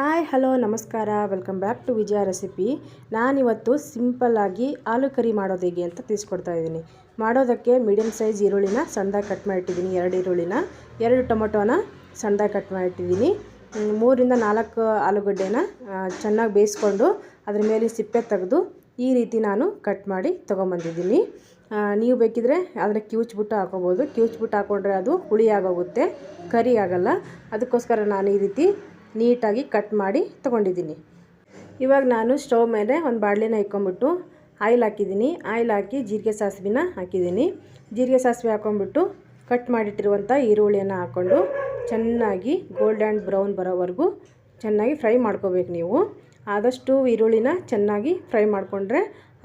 Hi, hello, ನಮಸ್ಕಾರ. Welcome back to Vijaya recipe. ನಾನಿವತ್ತು ಸಿಂಪಲ್ಲಾಗಿ ಆಲೂ ಕರಿ ಮಾಡೋದು ಹೇಗೆ ಅಂತ ತಿಳಿಸ್ಕೊಡ್ತಾ ಇದ್ದೀನಿ. ಮಾಡೋದಕ್ಕೆ ಮೀಡಿಯಮ್ ಸೈಜ್ ಈರುಳ್ಳಿನ ಸಣ್ಣದಾಗಿ ಕಟ್ ಮಾಡಿಟ್ಟಿದ್ದೀನಿ. ಎರಡು ಈರುಳ್ಳಿನ, ಎರಡು ಟೊಮೊಟೊನ ಸಣ್ಣದಾಗಿ ಕಟ್ ಮಾಡಿಟ್ಟಿದ್ದೀನಿ. ಮೂರಿಂದ ನಾಲ್ಕು ಆಲೂಗಡ್ಡೆನ ಚೆನ್ನಾಗಿ ಬೇಯಿಸ್ಕೊಂಡು ಅದ್ರ ಮೇಲೆ ಸಿಪ್ಪೆ ತೆಗೆದು ಈ ರೀತಿ ನಾನು ಕಟ್ ಮಾಡಿ ತೊಗೊಂಬಂದಿದ್ದೀನಿ. ನೀವು ಬೇಕಿದ್ರೆ ಅದನ್ನ ಕಿವುಚ್ಬಿಟ್ಟು ಹಾಕೋಬೋದು. ಕಿವುಚ್ಬಿಟ್ಟು ಹಾಕೊಂಡ್ರೆ ಅದು ಹುಳಿ ಆಗೋಗುತ್ತೆ, ಕರಿ ಆಗಲ್ಲ. ಅದಕ್ಕೋಸ್ಕರ ನಾನು ಈ ರೀತಿ ನೀಟಾಗಿ ಕಟ್ ಮಾಡಿ ತೊಗೊಂಡಿದ್ದೀನಿ. ಇವಾಗ ನಾನು ಸ್ಟವ್ ಮೇಲೆ ಒಂದು ಬಾಡಲಿನ ಇಕ್ಕೊಂಬಿಟ್ಟು ಆಯಿಲ್ ಹಾಕಿದ್ದೀನಿ. ಆಯಿಲ್ ಹಾಕಿ ಜೀರಿಗೆ ಸಾಸಿವೆನ ಹಾಕಿದ್ದೀನಿ. ಜೀರಿಗೆ ಸಾಸಿವೆ ಹಾಕ್ಕೊಂಬಿಟ್ಟು ಕಟ್ ಮಾಡಿಟ್ಟಿರುವಂಥ ಈರುಳ್ಳಿಯನ್ನು ಹಾಕ್ಕೊಂಡು ಚೆನ್ನಾಗಿ ಗೋಲ್ಡ್ ಆ್ಯಂಡ್ ಬ್ರೌನ್ ಬರೋವರೆಗೂ ಚೆನ್ನಾಗಿ ಫ್ರೈ ಮಾಡ್ಕೋಬೇಕು ನೀವು. ಆದಷ್ಟು ಈರುಳ್ಳಿನ ಚೆನ್ನಾಗಿ ಫ್ರೈ ಮಾಡಿಕೊಂಡ್ರೆ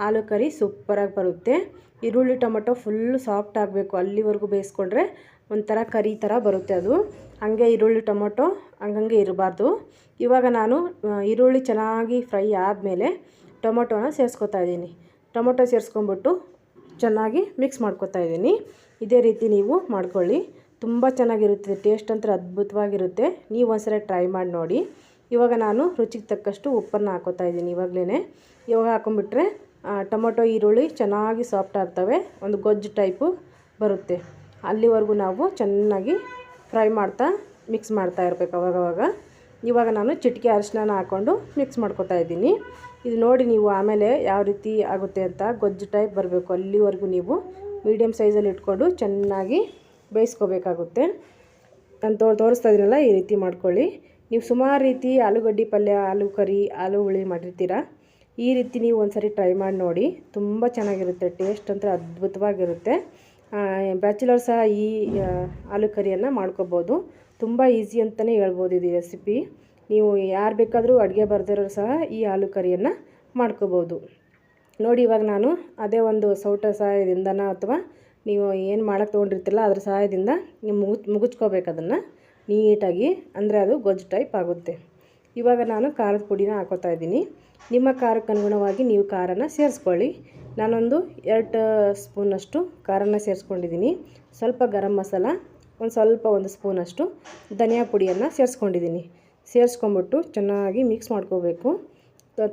ಆಲೂ ಕರಿ ಸೂಪರಾಗಿ ಬರುತ್ತೆ. ಈರುಳ್ಳಿ ಟೊಮೊಟೊ ಫುಲ್ಲು ಸಾಫ್ಟ್ ಆಗಬೇಕು. ಅಲ್ಲಿವರೆಗೂ ಬೇಯಿಸ್ಕೊಂಡ್ರೆ ಒಂಥರ ಕರಿ ಥರ ಬರುತ್ತೆ ಅದು. ಹಾಗೆ ಈರುಳ್ಳಿ ಟೊಮೊಟೊ ಹಂಗಂಗೆ ಇರಬಾರ್ದು. ಇವಾಗ ನಾನು ಈರುಳ್ಳಿ ಚೆನ್ನಾಗಿ ಫ್ರೈ ಆದಮೇಲೆ ಟೊಮೊಟೊನ ಸೇರಿಸ್ಕೊತಾ ಇದ್ದೀನಿ. ಟೊಮೊಟೊ ಸೇರಿಸ್ಕೊಂಬಿಟ್ಟು ಚೆನ್ನಾಗಿ ಮಿಕ್ಸ್ ಮಾಡ್ಕೊತಾ ಇದ್ದೀನಿ. ಇದೇ ರೀತಿ ನೀವು ಮಾಡ್ಕೊಳ್ಳಿ. ತುಂಬ ಚೆನ್ನಾಗಿರುತ್ತೆ ಟೇಸ್ಟ್ ಅಂತ ಅದ್ಭುತವಾಗಿರುತ್ತೆ. ನೀವು ಒಂದ್ಸರಿ ಟ್ರೈ ಮಾಡಿ ನೋಡಿ. ಇವಾಗ ನಾನು ರುಚಿಗೆ ತಕ್ಕಷ್ಟು ಉಪ್ಪನ್ನು ಹಾಕೋತಾ ಇದ್ದೀನಿ ಇವಾಗಲೇ ಇವಾಗ ಹಾಕೊಂಡ್ಬಿಟ್ರೆ ಆ, ಟೊಮೊಟೊ ಈರುಳ್ಳಿ ಚೆನ್ನಾಗಿ ಸಾಫ್ಟ್ ಆಗ್ತವೆ. ಒಂದು ಗೊಜ್ಜು ಟೈಪು ಬರುತ್ತೆ. ಅಲ್ಲಿವರೆಗೂ ನಾವು ಚೆನ್ನಾಗಿ ಫ್ರೈ ಮಾಡ್ತಾ ಮಿಕ್ಸ್ ಮಾಡ್ತಾ ಇರಬೇಕು ಅವಾಗವಾಗ ಇವಾಗ ನಾನು ಚಿಟಿಕೆ ಅರಿಶಿನ ಹಾಕ್ಕೊಂಡು ಮಿಕ್ಸ್ ಮಾಡ್ಕೊತಾ ಇದ್ದೀನಿ. ಇದು ನೋಡಿ ನೀವು ಆಮೇಲೆ ಯಾವ ರೀತಿ ಆಗುತ್ತೆ ಅಂತ ಗೊಜ್ಜು ಟೈಪ್ ಬರಬೇಕು. ಅಲ್ಲಿವರೆಗೂ ನೀವು ಮೀಡಿಯಮ್ ಸೈಜಲ್ಲಿ ಇಟ್ಕೊಂಡು ಚೆನ್ನಾಗಿ ಬೇಯಿಸ್ಕೋಬೇಕಾಗುತ್ತೆ. ನಾನು ತೋ ತೋರಿಸ್ತಾ ಇದ್ದೀನಲ್ಲ, ಈ ರೀತಿ ಮಾಡ್ಕೊಳ್ಳಿ. ನೀವು ಸುಮಾರು ರೀತಿ ಆಲೂಗಡ್ಡೆ ಪಲ್ಯ, ಆಲೂ ಕರಿ, ಆಲೂ ಹುಳಿ ಮಾಡಿರ್ತೀರ? ಈ ರೀತಿ ನೀವು ಒಂದ್ಸರಿ ಟ್ರೈ ಮಾಡಿ ನೋಡಿ. ತುಂಬ ಚೆನ್ನಾಗಿರುತ್ತೆ ಟೇಸ್ಟ್ ಅಂತೂ ಅದ್ಭುತವಾಗಿರುತ್ತೆ. ಬ್ಯಾಚುಲರ್ ಸಹ ಈ ಆಲೂ ಕರಿಯನ್ನು ಮಾಡ್ಕೋಬೋದು. ತುಂಬ ಈಸಿ ಅಂತಲೇ ಹೇಳ್ಬೋದು ಇದು ರೆಸಿಪಿ ನೀವು ಯಾರು ಬೇಕಾದರೂ ಅಡುಗೆ ಬರ್ದಿರೋರು ಸಹ ಈ ಆಲೂ ಕರಿಯನ್ನು ಮಾಡ್ಕೋಬೋದು. ನೋಡಿ ಇವಾಗ ನಾನು ಅದೇ ಒಂದು ಸೌಟ ಸಹಾಯದಿಂದನ ಅಥವಾ ನೀವು ಏನು ಮಾಡೋಕ್ಕೆ ತೊಗೊಂಡಿರ್ತಿಲ್ಲ ಅದ್ರ ಸಹಾಯದಿಂದ ನೀವು ಮುಗು ಮುಗಿಸ್ಕೋಬೇಕು ಅದನ್ನು. ನೀಟಾಗಿ, ಅಂದರೆ ಅದು ಗೊಜ್ಜು ಟೈಪ್ ಆಗುತ್ತೆ. ಇವಾಗ ನಾನು ಖಾರದ ಪುಡಿನ ಹಾಕೋತಾ ಇದ್ದೀನಿ. ನಿಮ್ಮ ಖಾರಕ್ಕೆ ಅನುಗುಣವಾಗಿ ನೀವು ಖಾರನ ಸೇರಿಸ್ಕೊಳ್ಳಿ. ನಾನೊಂದು ಎರಡು ಸ್ಪೂನಷ್ಟು ಖಾರನ ಸೇರಿಸ್ಕೊಂಡಿದ್ದೀನಿ. ಸ್ವಲ್ಪ ಗರಂ ಮಸಾಲ, ಒಂದು ಸ್ವಲ್ಪ ಒಂದು ಸ್ಪೂನಷ್ಟು ಧನಿಯಾ ಪುಡಿಯನ್ನು ಸೇರಿಸ್ಕೊಂಡಿದ್ದೀನಿ. ಸೇರಿಸ್ಕೊಂಬಿಟ್ಟು ಚೆನ್ನಾಗಿ ಮಿಕ್ಸ್ ಮಾಡ್ಕೋಬೇಕು.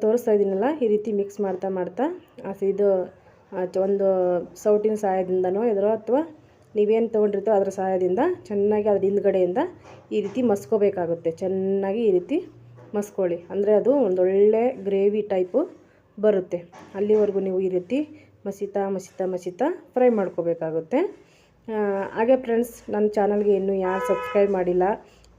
ತೋರಿಸ್ತಾ ಇದ್ದೀನಲ್ಲ, ಈ ರೀತಿ ಮಿಕ್ಸ್ ಮಾಡ್ತಾ ಮಾಡ್ತಾ ಇದು ಒಂದು ಸೌಟಿನ ಸಹಾಯದಿಂದನೋ ಎದುರೋ ಅಥವಾ ನೀವೇನು ತೊಗೊಂಡಿರ್ತೋ ಅದರ ಸಹಾಯದಿಂದ ಚೆನ್ನಾಗಿ ಅದ್ರ ಹಿಂದ್ಗಡೆಯಿಂದ ಈ ರೀತಿ ಮಸ್ಕೋಬೇಕಾಗುತ್ತೆ. ಚೆನ್ನಾಗಿ ಈ ರೀತಿ ಮಸ್ಕೊಳ್ಳಿ ಅಂದರೆ ಅದು ಒಂದೊಳ್ಳೆ ಗ್ರೇವಿ ಟೈಪು ಬರುತ್ತೆ. ಅಲ್ಲಿವರೆಗೂ ನೀವು ಈ ರೀತಿ ಮಸೀತಾ ಮಸೀತಾ ಮಸೀತಾ ಫ್ರೈ ಮಾಡ್ಕೋಬೇಕಾಗುತ್ತೆ. ಹಾಗೆ ಫ್ರೆಂಡ್ಸ್, ನನ್ನ ಚಾನಲ್ಗೆ ಇನ್ನೂ ಯಾರು ಸಬ್ಸ್ಕ್ರೈಬ್ ಮಾಡಿಲ್ಲ,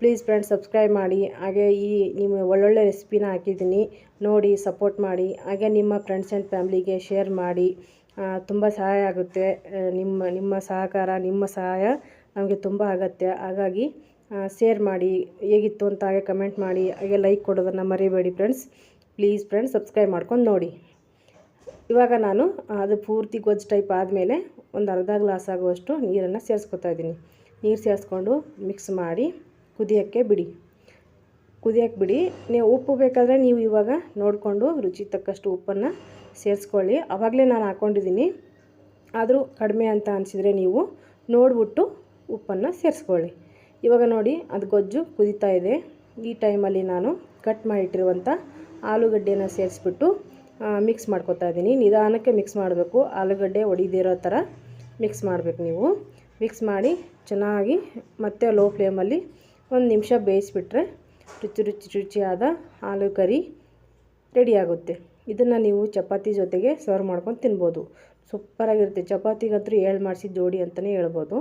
ಪ್ಲೀಸ್ ಫ್ರೆಂಡ್ಸ್ ಸಬ್ಸ್ಕ್ರೈಬ್ ಮಾಡಿ. ಹಾಗೆ ಈ ನಿಮ್ಮ ಒಳ್ಳೊಳ್ಳೆ ರೆಸಿಪಿನ ಹಾಕಿದ್ದೀನಿ. ನೋಡಿ, ಸಪೋರ್ಟ್ ಮಾಡಿ. ಹಾಗೆ ನಿಮ್ಮ ಫ್ರೆಂಡ್ಸ್ ಆ್ಯಂಡ್ ಫ್ಯಾಮ್ಲಿಗೆ ಶೇರ್ ಮಾಡಿ. ತುಂಬ ಸಹಾಯ ಆಗುತ್ತೆ. ನಿಮ್ಮ ನಿಮ್ಮ ಸಹಕಾರ, ನಿಮ್ಮ ಸಹಾಯ ನಮಗೆ ತುಂಬ ಅಗತ್ಯ. ಹಾಗಾಗಿ ಶೇರ್ ಮಾಡಿ, ಹೇಗಿತ್ತು ಅಂತ ಹಾಗೆ ಕಮೆಂಟ್ ಮಾಡಿ, ಹಾಗೆ ಲೈಕ್ ಕೊಡೋದನ್ನು ಮರಿಬೇಡಿ ಫ್ರೆಂಡ್ಸ್ ಪ್ಲೀಸ್ ಫ್ರೆಂಡ್ಸ್ ಸಬ್ಸ್ಕ್ರೈಬ್ ಮಾಡ್ಕೊಂಡು ನೋಡಿ. ಇವಾಗ ನಾನು ಅದು ಪೂರ್ತಿ ಗೊಜ್ಜು ಟೈಪ್ ಆದಮೇಲೆ ಒಂದು ಅರ್ಧ ಗ್ಲಾಸ್ ಆಗುವಷ್ಟು ನೀರನ್ನು ಸೇರಿಸ್ಕೊತಾ ಇದ್ದೀನಿ. ನೀರು ಸೇರಿಸ್ಕೊಂಡು ಮಿಕ್ಸ್ ಮಾಡಿ ಕುದಿಯೋಕ್ಕೆ ಬಿಡಿ. ಕುದಿಯೋಕ್ಕೆ ಬಿಡಿ. ನೀವು ಉಪ್ಪು ಬೇಕಾದರೆ ನೀವು ಇವಾಗ ನೋಡಿಕೊಂಡು ರುಚಿ ತಕ್ಕಷ್ಟು ಉಪ್ಪನ್ನು ಸೇರಿಸ್ಕೊಳ್ಳಿ. ಆವಾಗಲೇ ನಾನು ಹಾಕ್ಕೊಂಡಿದ್ದೀನಿ ಆದರೂ ಕಡಿಮೆ ಅಂತ ಅನಿಸಿದರೆ ನೀವು ನೋಡಿಬಿಟ್ಟು ಉಪ್ಪನ್ನು ಸೇರಿಸ್ಕೊಳ್ಳಿ. ಇವಾಗ ನೋಡಿ ಅದು ಗೊಜ್ಜು ಕುದೀತಾ ಇದೆ. ಈ ಟೈಮಲ್ಲಿ ನಾನು ಕಟ್ ಮಾಡಿಟ್ಟಿರುವಂಥ ಆಲೂಗಡ್ಡೆನ ಸೇರಿಸ್ಬಿಟ್ಟು ಮಿಕ್ಸ್ ಮಾಡ್ಕೊತಾ ಇದ್ದೀನಿ. ನಿಧಾನಕ್ಕೆ ಮಿಕ್ಸ್ ಮಾಡಬೇಕು. ಆಲೂಗಡ್ಡೆ ಒಡಿದಿರೋ ಥರ ಮಿಕ್ಸ್ ಮಾಡಬೇಕು ನೀವು. ಮಿಕ್ಸ್ ಮಾಡಿ ಚೆನ್ನಾಗಿ ಮತ್ತೆ ಲೋ ಫ್ಲೇಮಲ್ಲಿ ಒಂದು ನಿಮಿಷ ಬೇಯಿಸಿಬಿಟ್ರೆ ರುಚಿ ರುಚಿ ರುಚಿಯಾದ ಆಲೂ ಕರಿ ರೆಡಿಯಾಗುತ್ತೆ ಇದನ್ನು ನೀವು ಚಪಾತಿ ಜೊತೆಗೆ ಸರ್ವ್ ಮಾಡ್ಕೊಂಡು ತಿನ್ಬೋದು. ಸೂಪರಾಗಿರುತ್ತೆ ಚಪಾತಿಗಂತೂ ಏಳು ಮಾಡಿಸಿದ ಜೋಡಿ ಅಂತಲೇ ಹೇಳ್ಬೋದು.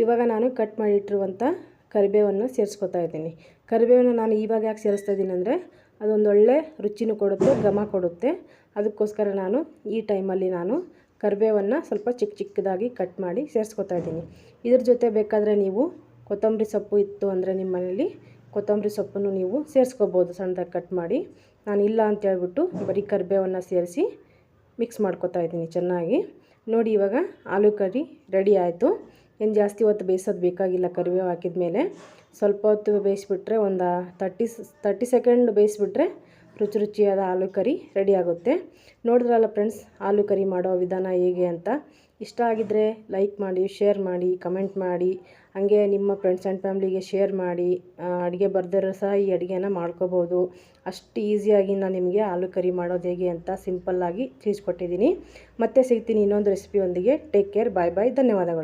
ಇವಾಗ ನಾನು ಕಟ್ ಮಾಡಿಟ್ಟಿರುವಂಥ ಕರಿಬೇವನ್ನು ಸೇರಿಸ್ಕೊತಾ ಇದ್ದೀನಿ. ಕರಿಬೇವನ್ನು ನಾನು ಇವಾಗ ಯಾಕೆ ಸೇರಿಸ್ತಾ ಇದ್ದೀನಿ ಅಂದರೆ ಅದೊಂದೊಳ್ಳೆ ರುಚಿನೂ ಕೊಡುತ್ತೆ, ಘಮ ಕೊಡುತ್ತೆ. ಅದಕ್ಕೋಸ್ಕರ ನಾನು ಈ ಟೈಮಲ್ಲಿ ನಾನು ಕರಿಬೇವನ್ನು ಸ್ವಲ್ಪ ಚಿಕ್ಕ ಚಿಕ್ಕದಾಗಿ ಕಟ್ ಮಾಡಿ ಸೇರಿಸ್ಕೊತಾ ಇದ್ದೀನಿ. ಇದ್ರ ಜೊತೆ ಬೇಕಾದರೆ ನೀವು ಕೊತ್ತಂಬರಿ ಸೊಪ್ಪು ಇತ್ತು ಅಂದರೆ ನಿಮ್ಮ ಮನೇಲಿ ಕೊತ್ತಂಬರಿ ಸೊಪ್ಪನ್ನು ನೀವು ಸೇರಿಸ್ಕೋಬೋದು ಸಣ್ಣದಾಗಿ ಕಟ್ ಮಾಡಿ. ನಾನು ಇಲ್ಲ ಅಂತ ಹೇಳ್ಬಿಟ್ಟು ಬರೀ ಕರಿಬೇವನ್ನು ಸೇರಿಸಿ ಮಿಕ್ಸ್ ಮಾಡ್ಕೊತಾ ಇದ್ದೀನಿ ಚೆನ್ನಾಗಿ. ನೋಡಿ ಇವಾಗ ಆಲೂ ಕರಿ ರೆಡಿ ಆಯಿತು. ಏನು ಜಾಸ್ತಿ ಹೊತ್ತು ಬೇಯಿಸೋದು ಬೇಕಾಗಿಲ್ಲ ಕರಿಬೇವು ಹಾಕಿದ ಮೇಲೆ. ಸ್ವಲ್ಪ ಹೊತ್ತು ಬೇಯಿಸಿಬಿಟ್ರೆ ಒಂದು ತರ್ಟಿ ತರ್ಟಿ ಸೆಕೆಂಡ್ ಬೇಯಿಸಿಬಿಟ್ರೆ ರುಚಿ ರುಚಿಯಾದ ಆಲೂ ಕರಿ ರೆಡಿ ಆಗುತ್ತೆ. ನೋಡಿದ್ರಲ್ಲ ಫ್ರೆಂಡ್ಸ್ ಆಲೂ ಕರಿ ಮಾಡೋ ವಿಧಾನ ಹೇಗೆ ಅಂತ? ಇಷ್ಟ ಆಗಿದ್ದರೆ ಲೈಕ್ ಮಾಡಿ ಶೇರ್ ಮಾಡಿ ಕಮೆಂಟ್ ಮಾಡಿ. ಹಾಗೆ ನಿಮ್ಮ ಫ್ರೆಂಡ್ಸ್ ಆ್ಯಂಡ್ ಫ್ಯಾಮ್ಲಿಗೆ ಶೇರ್ ಮಾಡಿ. ಅಡುಗೆ ಬರ್ದಿರೋ ಸಹ ಈ ಅಡುಗೆನ ಮಾಡ್ಕೋಬೋದು. ಅಷ್ಟು ಈಸಿಯಾಗಿ ನಾನು ನಿಮಗೆ ಆಲೂ ಕರಿ ಮಾಡೋದು ಹೇಗೆ ಅಂತ ಸಿಂಪಲ್ಲಾಗಿ ತಿಳಿಸ್ಕೊಟ್ಟಿದ್ದೀನಿ. ಮತ್ತೆ ಸಿಗ್ತೀನಿ ಇನ್ನೊಂದು ರೆಸಿಪಿಯೊಂದಿಗೆ ಟೇಕ್ ಕೇರ್ ಬಾಯ್ ಬಾಯ್ ಧನ್ಯವಾದಗಳು.